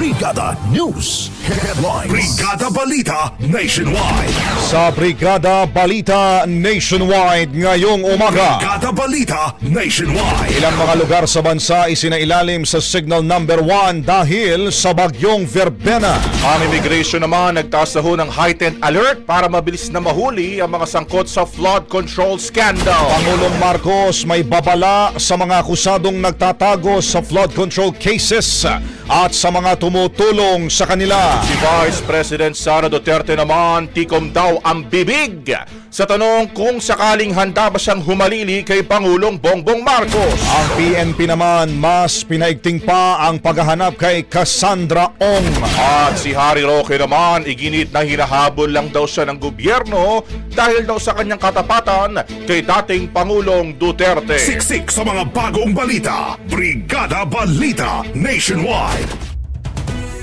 Brigada News Headlines. Brigada Balita Nationwide. Sa Brigada Balita Nationwide ngayong umaga. Brigada Balita Nationwide. Ilang mga lugar sa bansa isinailalim sa signal number 1 dahil sa bagyong Verbena. Ang immigration naman nagtaas na ho ng heightened alert para mabilis na mahuli ang mga sangkot sa flood control scandal. Pangulong Marcos may babala sa mga akusadong nagtatago sa flood control cases at sa mga tumutulong sa kanila. Si Vice President Sara Duterte naman tikom daw ang bibig sa tanong kung sakaling handa ba siyang humalili kay Pangulong Bongbong Marcos. Ang PNP naman mas pinaigting pa ang paghahanap kay Cassandra Ong. At si Harry Roque naman iginit na hinahabol lang daw siya ng gobyerno dahil daw sa kanyang katapatan kay dating Pangulong Duterte. Siksik sa mga bagong balita. Brigada Balita Nationwide.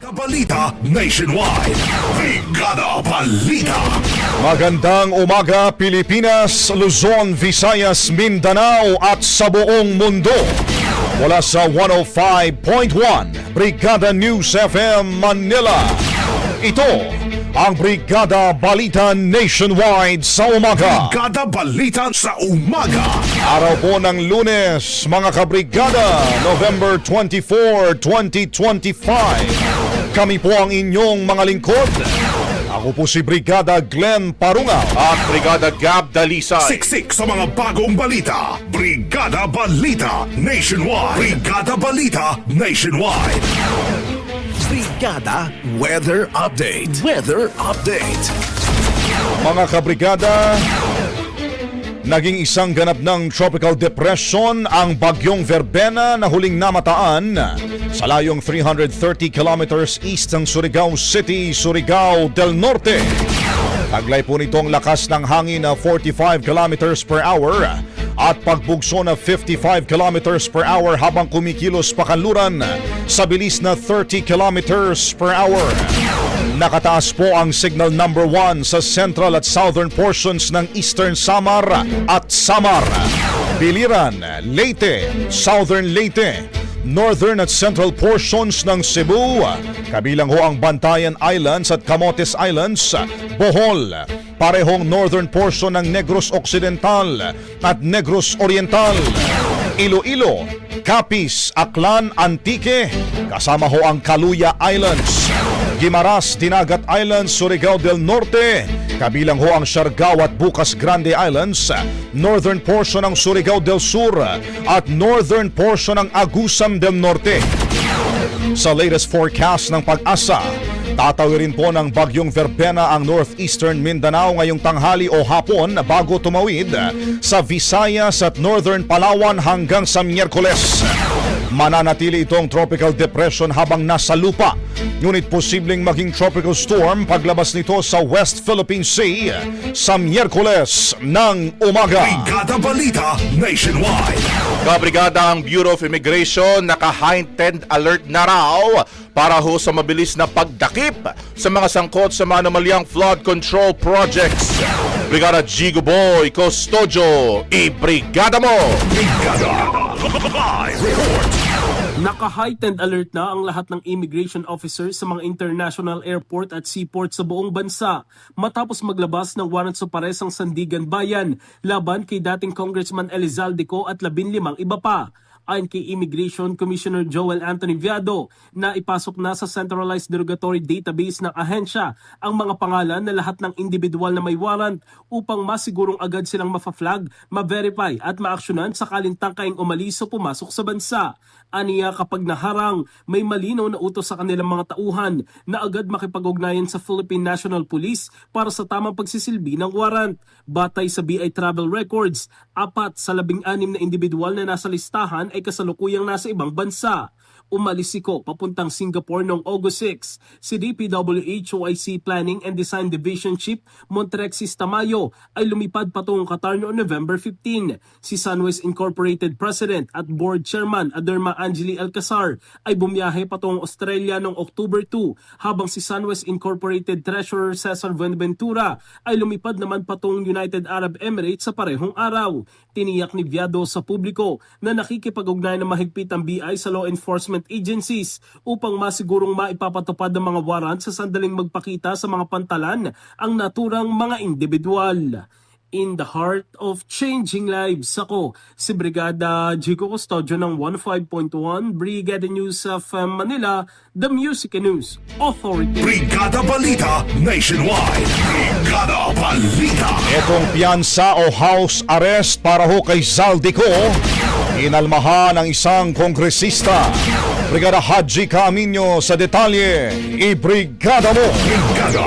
Balita Nationwide. Brigada Balita. Magandang umaga Pilipinas, Luzon, Visayas, Mindanao at sa buong mundo. Mula sa 105.1 Brigada News FM Manila. Ito ang Brigada Balita Nationwide sa umaga. Brigada Balita sa umaga. Araw po ng lunes, mga kabrigada, November 24, 2025. Kami po ang inyong mga lingkod. Ako po si Brigada Glenn Parungaw. At Brigada Gab Dalisay. Siksik sa mga bagong balita. Brigada Balita Nationwide. Brigada Balita Nationwide. Brigada Weather Update. Weather Update. Mga kabrigada, naging isang ganap ng tropical depression ang bagyong Verbena na huling namataan sa layong 330 kilometers east ng Surigao City, Surigao del Norte. Taglay po nito ang lakas ng hangin na 45 kilometers per hour at pagbugso na 55 kilometers per hour habang kumikilos pakanluran sa bilis na 30 kilometers per hour. Nakataas po ang signal number 1 sa central at southern portions ng Eastern Samar at Samar. Biliran, Leyte, Southern Leyte, Northern at Central portions ng Cebu, kabilang ho ang Bantayan Islands at Camotes Islands, Bohol, parehong northern portion ng Negros Occidental at Negros Oriental, Iloilo, Capiz, Aklan, Antique, kasama ho ang Kaluya Islands, Guimaras, Dinagat Islands, Surigao del Norte, kabilang ho ang Siargao at Bukas Grande Islands, northern portion ng Surigao del Sur at northern portion ng Agusam del Norte. Sa latest forecast ng pag-asa, tatawirin po ng bagyong Verbena ang northeastern Mindanao ngayong tanghali o hapon bago tumawid sa Visayas at northern Palawan hanggang sa Miyerkules. Mananatili itong tropical depression habang nasa lupa. Ngunit posibleng maging tropical storm paglabas nito sa West Philippine Sea sa Miyerkules ng umaga. Brigada Balita Nationwide. Kabrigada ang Bureau of Immigration naka-heightened alert na raw para ho sa mabilis na pagdakip sa mga sangkot sa mga anomalyang flood control projects. Brigada Gigo Boy Custodio, i-brigada mo! Brigada Live Report. Naka-heightened alert na ang lahat ng immigration officers sa mga international airport at seaport sa buong bansa matapos maglabas ng warrant sa pares ang Sandigan Bayan laban kay dating Congressman Elizalde Co at 15 iba pa. Ayon kay Immigration Commissioner Joel Anthony Viado na ipasok na sa Centralized Derogatory Database ng ahensya ang mga pangalan na lahat ng individual na may warrant upang masigurong agad silang mafa-flag, ma-verify at ma-actionan sakaling tangkaing umalis o pumasok sa bansa. Aniya kapag naharang, may malinaw na utos sa kanilang mga tauhan na agad makipag-ugnayan sa Philippine National Police para sa tamang pagsisilbi ng warrant. Batay sa BI Travel Records, apat sa labing-anim na individual na nasa listahan ay kasalukuyang nasa ibang bansa. Umalis si Ko papuntang Singapore noong August 6. Si DPWH OIC Planning and Design Division Chief Montrexis Tamayo ay lumipad patungong Qatar noong November 15. Si Sunwest Incorporated President at Board Chairman Aderma Angeli Alcazar ay bumiyahe patungong Australia noong October 2 habang si Sunwest Incorporated Treasurer Cesar Buenaventura ay lumipad naman patungong United Arab Emirates sa parehong araw. Tiniyak ni Viado sa publiko na nakikipag-ugnay na mahigpit ang BI sa law enforcement agencies upang masigurong maipapatupad ang mga warrant sa sandaling magpakita sa mga pantalan ang naturang mga individual. In the heart of changing lives, ako si Brigada Jico Custodio ng 15.1 Brigada News of uh, Manila, The Music and News Authority. Brigada Balita Nationwide. Brigada Balita. Itong piyansa o house arrest para ho kay Zaldico, inalmahan ng isang kongresista. Brigada Haji Camino sa detalye, i-brigada mo! Brigada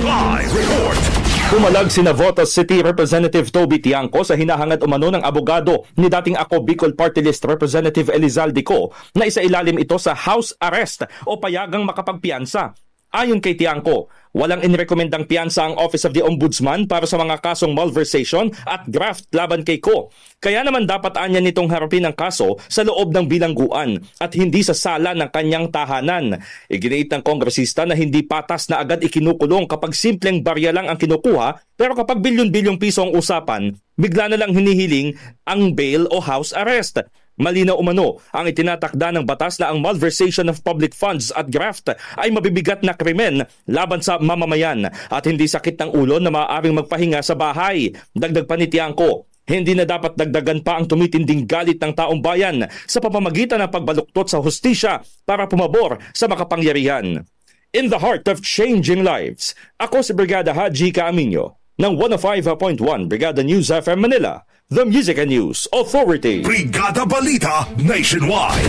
Live Report. Pumalag si Navotas City Representative Toby Tiangco sa hinahangad umano ng abogado ni dating ako Bicol Party List Representative Elizalde Co na isailalim ito sa house arrest o payagang makapagpiansa. Ayon kay Tiangco, walang inirekomendang piyansa ang Office of the Ombudsman para sa mga kasong malversation at graft laban kay Ko. Kaya naman dapat anya nitong harapin ang kaso sa loob ng bilangguan at hindi sa sala ng kanyang tahanan. Iginiit ng kongresista na hindi patas na agad ikinukulong kapag simpleng barya lang ang kinukuha pero kapag bilyon-bilyong piso ang usapan, bigla na lang hinihiling ang bail o house arrest. Malinaw umano ang itinatakda ng batas na ang malversation of public funds at graft ay mabibigat na krimen laban sa mamamayan at hindi sakit ng ulo na maaaring magpahinga sa bahay. Dagdag pa ni Tiangco, hindi na dapat dagdagan pa ang tumitinding galit ng taong bayan sa pamamagitan ng pagbaluktot sa hustisya para pumabor sa makapangyarihan. In the heart of changing lives, ako si Brigada Haji Camino ng 105.1 Brigada News FM Manila, the Music and News Authority. Brigada Balita Nationwide.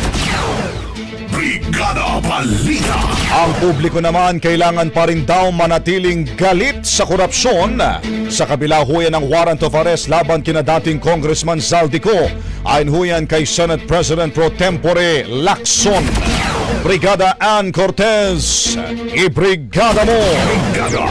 Brigada Balita. Ang publiko naman kailangan pa rin daw manatiling galit sa korupsyon. Sa kabila ho yan ng warrant of arrest laban kina dating Congressman Zaldico. Ayon ho yan kay Senate President Pro Tempore Lacson. Brigada Ann Cortez, i-brigada mo! Brigada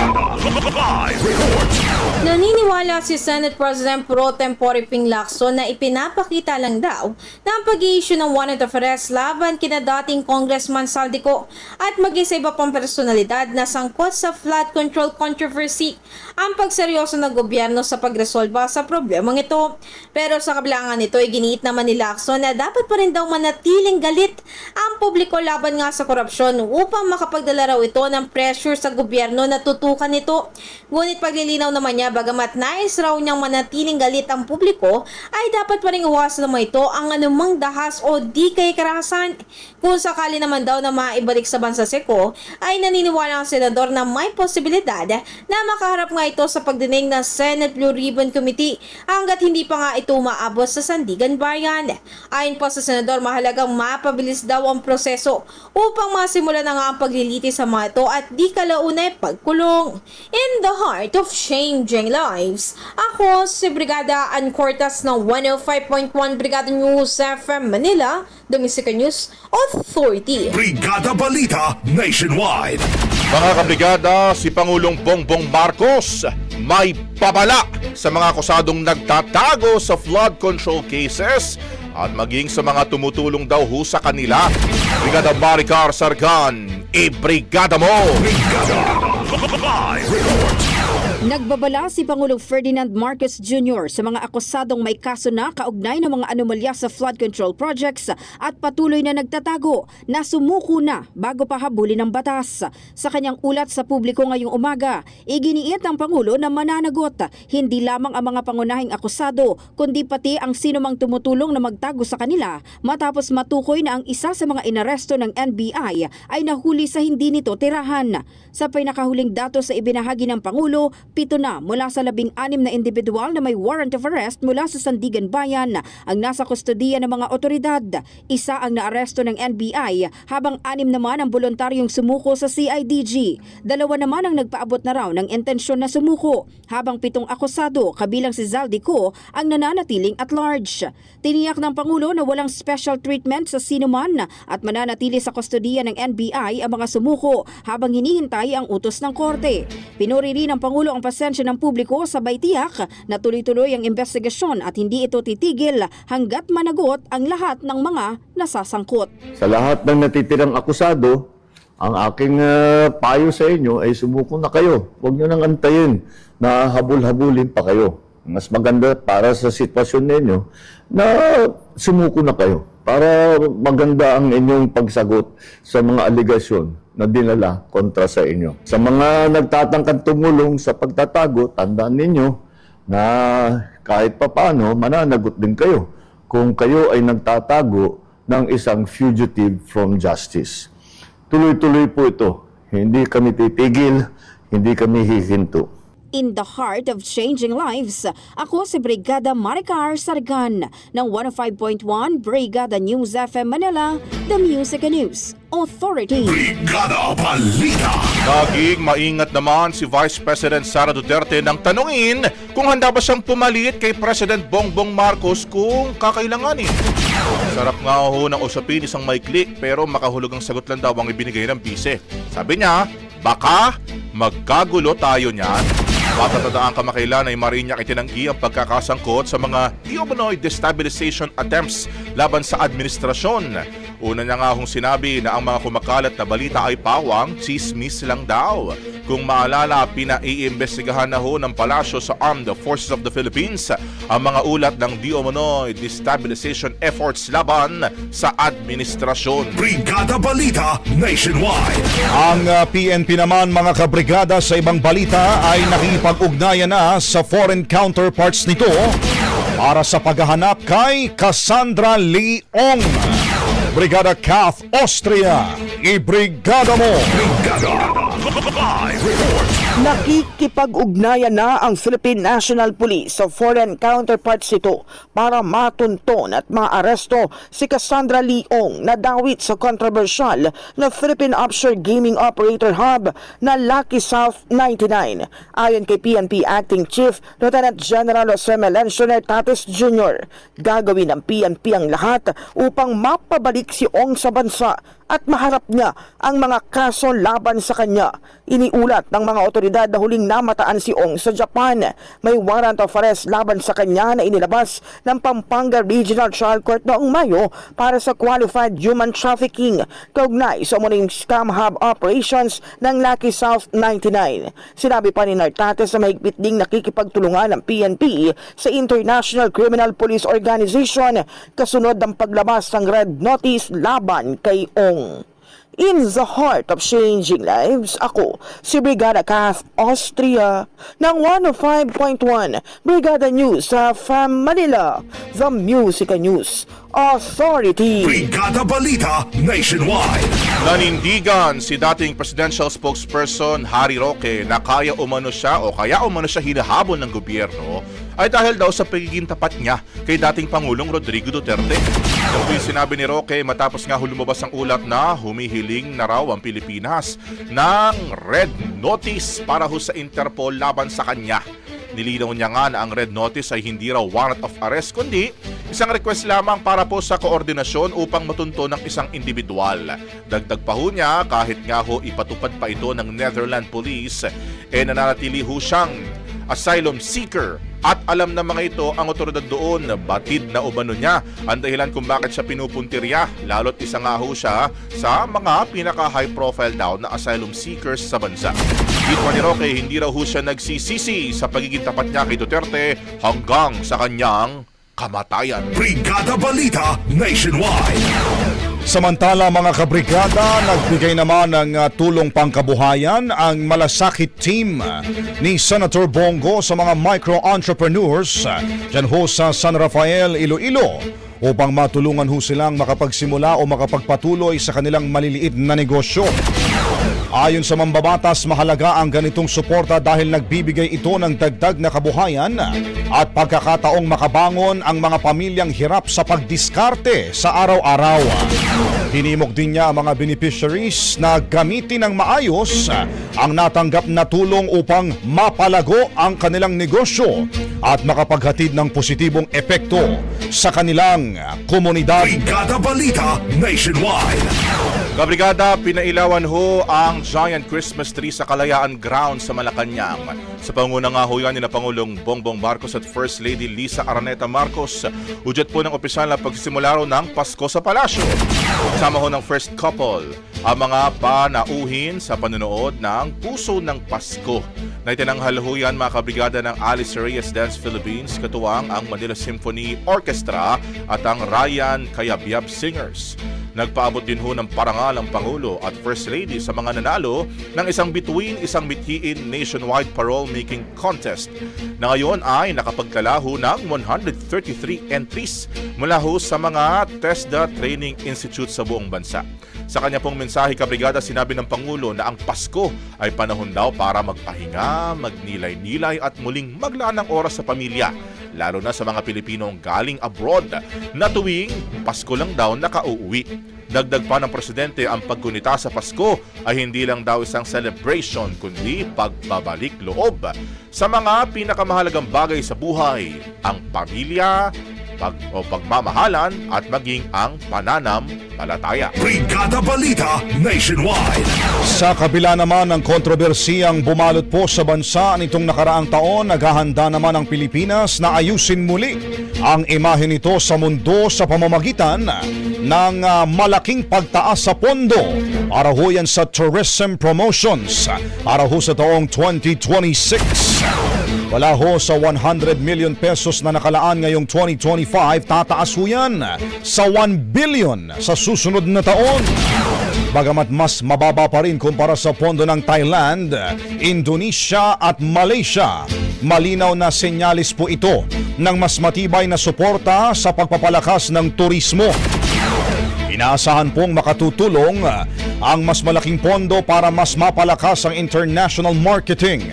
Live Report. Naniniwala si Senate President Pro Tempore Ping Lacson na ipinapakita lang daw na ang pag-i-issue ng warrant of arrest laban kina dating Congressman Saldico at maging sa iba pang personalidad na sangkot sa flood control controversy ang pagseryoso ng gobyerno sa pagresolba sa problemang ito. Pero sa kabilangan nito ay giniit naman ni Lacson na dapat pa rin daw manatiling galit ang publiko laban nga sa korupsyon upang makapagdala raw ito ng pressure sa gobyerno na tutukan ito. Ngunit paglilinaw naman niya bagamat nais raw niyang manatiling galit ang publiko ay dapat pa rin iwasan naman ito ang anumang dahas o di kay karahasan. Kung sakali naman daw na maibalik sa bansa seko ay naniniwala ang senador na may posibilidad na makaharap nga ito sa pagdinig ng Senate Blue Ribbon Committee hanggat hindi pa nga ito umaabot sa Sandigan Bayan. Ayon pa sa senador mahalagang mapabilis daw ang proseso upang masimula na nga ang pagliliti sa mga ito at di kalaunay pagkulong. In the heart of changing lives, ako si Brigada Ann Cortas ng 105.1 Brigada News FM Manila, The Music News Authority. Brigada Balita Nationwide. Mga kabrigada, si Pangulong Bongbong Marcos may babala sa mga akusadong nagtatago sa flood control cases at maging sa mga tumutulong daw ho sa kanila. Brigada Maricar Sargan, i-brigada mo! Live report. Nagbabala si Pangulong Ferdinand Marcos Jr. sa mga akusadong may kaso na kaugnay ng mga anomalya sa flood control projects at patuloy na nagtatago na sumuko na bago pa habulin ng batas. Sa kanyang ulat sa publiko ngayong umaga, iginiit ng Pangulo na mananagot hindi lamang ang mga pangunahing akusado kundi pati ang sinumang tumutulong na magtago sa kanila matapos matukoy na ang isa sa mga inaresto ng NBI ay nahuli sa hindi nito tirahan. Sa pinakahuling datos sa ibinahagi ng Pangulo, pito na mula sa labing anim na individual na may warrant of arrest mula sa Sandigan Bayan ang nasa kustodiya ng mga otoridad. Isa ang naaresto ng NBI habang anim naman ang voluntaryong sumuko sa CIDG. Dalawa naman ang nagpaabot na raw ng intensyon na sumuko habang pitong akusado kabilang si Zaldico ang nananatiling at large. Tiniyak ng Pangulo na walang special treatment sa sinuman at mananatili sa kustodiya ng NBI ang mga sumuko habang hinihintay ang utos ng korte. Pinuri rin ng Pangulo ang pasensya ng publiko sabay tiyak na tuloy-tuloy ang investigasyon at hindi ito titigil hanggat managot ang lahat ng mga nasasangkot. Sa lahat ng natitirang akusado, ang aking ah, payo sa inyo ay sumuko na kayo. Huwag nyo nang antayin na habul-habulin pa kayo. Mas maganda para sa sitwasyon ninyo na sumuko na kayo para maganda ang inyong pagsagot sa mga aligasyon na dinala kontra sa inyo. Sa mga nagtatangkang tumulong sa pagtatago, tandaan ninyo na kahit papano mananagot din kayo kung kayo ay nagtatago ng isang fugitive from justice. Tuloy-tuloy po ito. Hindi kami titigil, hindi kami hihinto. In the heart of changing lives, ako si Brigada Maricar Sargan ng 105.1 Brigada News FM Manila, The Music and News Authority. Brigada Balita. Naging maingat naman si Vice President Sara Duterte nang tanungin kung handa ba siyang pumalit kay President Bongbong Marcos kung kakailanganin. Sarap nga ho ng usapin isang maikli pero makahulog ang sagot lang daw ang ibinigay ng bise. Sabi niya, baka magkagulo tayo niyan. Matatandaan kamakailan ay Mariñac itinanggi ang pagkakasangkot sa mga di-umano'y destabilization attempts laban sa administrasyon. Una niya nga hong sinabi na ang mga kumakalat na balita ay pawang, chismis lang daw. Kung maalala, pinaiimbestigahan na ho ng palasyo sa Armed Forces of the Philippines ang mga ulat ng di-umano'y destabilization efforts laban sa administrasyon. Brigada Balita Nationwide. Ang uh, PNP naman mga kabrigada sa ibang balita ay nakipag-ugnayan na sa foreign counterparts nito para sa paghahanap kay Cassandra Leong. Brigada Kath Austria, i-brigada mo! Brigada Live report. Nakikipag-ugnayan na ang Philippine National Police sa foreign counterparts nito para matunton at maaresto si Cassandra Leong na dawit sa kontrobersyal na Philippine Offshore Gaming Operator Hub na Lucky South 99. Ayon kay PNP Acting Chief Lieutenant General Jose Melencio Tatis Jr., gagawin ng PNP ang lahat upang mapabalik si Ong sa bansa at maharap niya ang mga kaso laban sa kanya. Iniulat ng mga otoridad na huling namataan si Ong sa Japan. May warrant of arrest laban sa kanya na inilabas ng Pampanga Regional Trial Court noong Mayo para sa qualified human trafficking kaugnay sa muling scam hub operations ng Lucky South 99. Sinabi pa ni Nartates na mahigpit ding nakikipagtulungan ng PNP sa International Criminal Police Organization kasunod ng paglabas ng red notice laban kay Ong. In the heart of changing lives, ako si Brigada Kath Austria ng 105.1 Brigada News sa FAM Manila, The Music News Authority. Brigada Balita Nationwide. Nanindigan si dating presidential spokesperson Harry Roque na kaya umano siya o kaya umano siya hinahabol ng gobyerno ay dahil daw sa pagiging tapat niya kay dating Pangulong Rodrigo Duterte. Ito yung sinabi ni Roque matapos nga lumabas ang ulat na humihiling na raw ang Pilipinas ng red notice para ho sa Interpol laban sa kanya. Nilinaw niya nga na ang red notice ay hindi raw warrant of arrest kundi isang request lamang para po sa koordinasyon upang matunto ng isang individual. Dagdag pa ho niya kahit nga ho ipatupad pa ito ng Netherlands Police eh nananatili ho siyang asylum seeker at alam na mga ito ang otoridad doon batid na umano niya ang dahilan kung bakit siya pinupuntirya lalo't isa nga ho siya sa mga pinaka high profile daw na asylum seekers sa bansa. Dito ni Roque hindi raw ho siya nagsisisi sa pagiging tapat niya kay Duterte hanggang sa kanyang kamatayan. Brigada Balita Nationwide. Samantala mga kabrigada, nagbigay naman ng uh, tulong pangkabuhayan ang malasakit team uh, ni Senator Bongo sa mga micro-entrepreneurs uh, dyan ho sa San Rafael, Iloilo upang matulungan ho silang makapagsimula o makapagpatuloy sa kanilang maliliit na negosyo. Ayon sa mambabatas, mahalaga ang ganitong suporta dahil nagbibigay ito ng dagdag na kabuhayan at pagkakataong makabangon ang mga pamilyang hirap sa pagdiskarte sa araw-araw. Tinimok din niya ang mga beneficiaries na gamitin ng maayos ang natanggap na tulong upang mapalago ang kanilang negosyo at makapaghatid ng positibong epekto sa kanilang komunidad. Brigada Balita Nationwide. Kabrigada, pinailawan ho ang giant Christmas tree sa Kalayaan Ground sa Malacanang. Sa panguna nga ho yan ni Pangulong Bongbong Marcos at First Lady Lisa Araneta Marcos, udyat po ng opisyal na pagsisimula raw ng Pasko sa Palasyo. Kasama ho ng first couple, ang mga panauhin sa panonood ng Puso ng Pasko. Na itinanghal ho yan mga kabrigada ng Alice Reyes Dance Philippines, katuwang ang Manila Symphony Orchestra at ang Ryan Kayabyab Singers. Nagpaabot din ho ng parangal ang Pangulo at First Lady sa mga nanalo ng isang bituin isang mithiin nationwide parole making contest na ngayon ay nakapagtala ho ng 133 entries mula ho sa mga TESDA Training Institute sa buong bansa. Sa kanya pong mensahe kabrigada sinabi ng Pangulo na ang Pasko ay panahon daw para magpahinga, magnilay-nilay at muling maglaan ng oras sa pamilya lalo na sa mga Pilipinong galing abroad na tuwing Pasko lang daw nakauuwi. Dagdag pa ng presidente ang pagkunita sa Pasko ay hindi lang daw isang celebration kundi pagbabalik loob sa mga pinakamahalagang bagay sa buhay, ang pamilya, pag o pagmamahalan at maging ang pananampalataya. Brigada Balita Nationwide. Sa kabila naman ng kontrobersiyang bumalot po sa bansa nitong nakaraang taon, naghahanda naman ang Pilipinas na ayusin muli ang imahe nito sa mundo sa pamamagitan ng ah, malaking pagtaas sa pondo para ho yan sa tourism promotions para ho sa taong 2026. Wala ho sa 100 million pesos na nakalaan ngayong 2025, tataas ho yan sa 1 billion sa susunod na taon. Bagamat mas mababa pa rin kumpara sa pondo ng Thailand, Indonesia at Malaysia, malinaw na senyalis po ito ng mas matibay na suporta sa pagpapalakas ng turismo. Inaasahan pong makatutulong ang mas malaking pondo para mas mapalakas ang international marketing,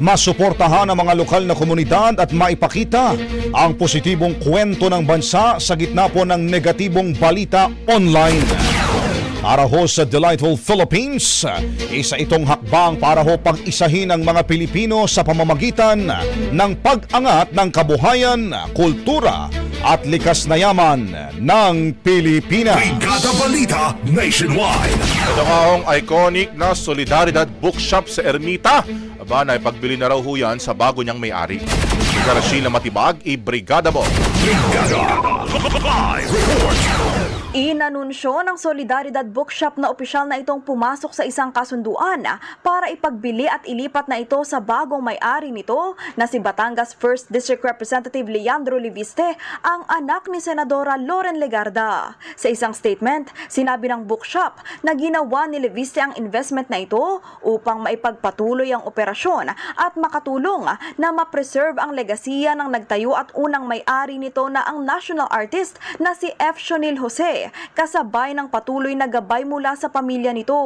masuportahan ang mga lokal na komunidad at maipakita ang positibong kwento ng bansa sa gitna po ng negatibong balita online. Para ho sa Delightful Philippines, isa itong hakbang para ho pag-isahin ang mga Pilipino sa pamamagitan ng pag-angat ng kabuhayan, kultura at likas na yaman ng Pilipinas. Brigada Balita Nationwide. Ito nga hong iconic na Solidaridad Bookshop sa Ermita. Aba, naipagbili na raw ho yan sa bago niyang may-ari. Brigada Sheila Matibag, i-brigada mo. Brigada Live Report. Inanunsyo ng Solidaridad Bookshop na opisyal na itong pumasok sa isang kasunduan para ipagbili at ilipat na ito sa bagong may-ari nito na si Batangas 1st District Representative Leandro Liviste, ang anak ni Senadora Loren Legarda. Sa isang statement, sinabi ng bookshop na ginawa ni Liviste ang investment na ito upang maipagpatuloy ang operasyon at makatulong na ma-preserve ang legasiya ng nagtayo at unang may-ari nito na ang national artist na si F. Shonil Jose kasabay ng patuloy na gabay mula sa pamilya nito.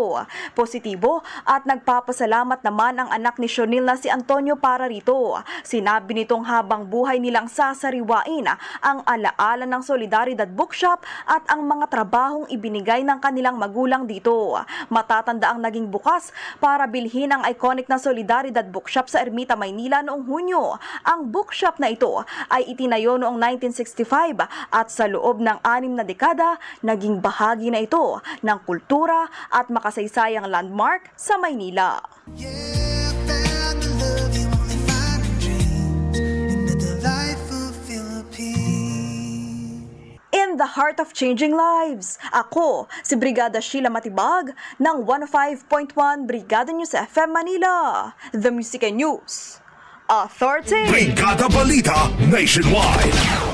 Positibo at nagpapasalamat naman ang anak ni Shonil na si Antonio para rito. Sinabi nitong habang buhay nilang sasariwain ang alaala ng Solidaridad Bookshop at ang mga trabahong ibinigay ng kanilang magulang dito. Matatanda ang naging bukas para bilhin ang iconic na Solidaridad Bookshop sa Ermita, Maynila noong Hunyo. Ang bookshop na ito ay itinayo noong 1965 at sa loob ng anim na dekada, naging bahagi na ito ng kultura at makasaysayang landmark sa Maynila. In the heart of changing lives, ako si Brigada Sheila Matibag ng 105.1 Brigada News FM Manila, The Music and News Authority. Brigada Balita Nationwide.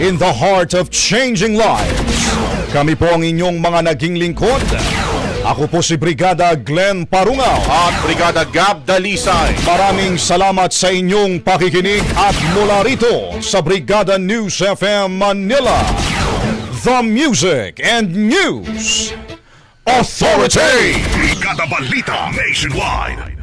In the heart of changing lives. Kami po ang inyong mga naging lingkod. Ako po si Brigada Glenn Parungaw. At Brigada Gab Dalisay. Maraming salamat sa inyong pakikinig at mula rito sa Brigada News FM Manila. The Music and News Authority! Brigada Balita Nationwide.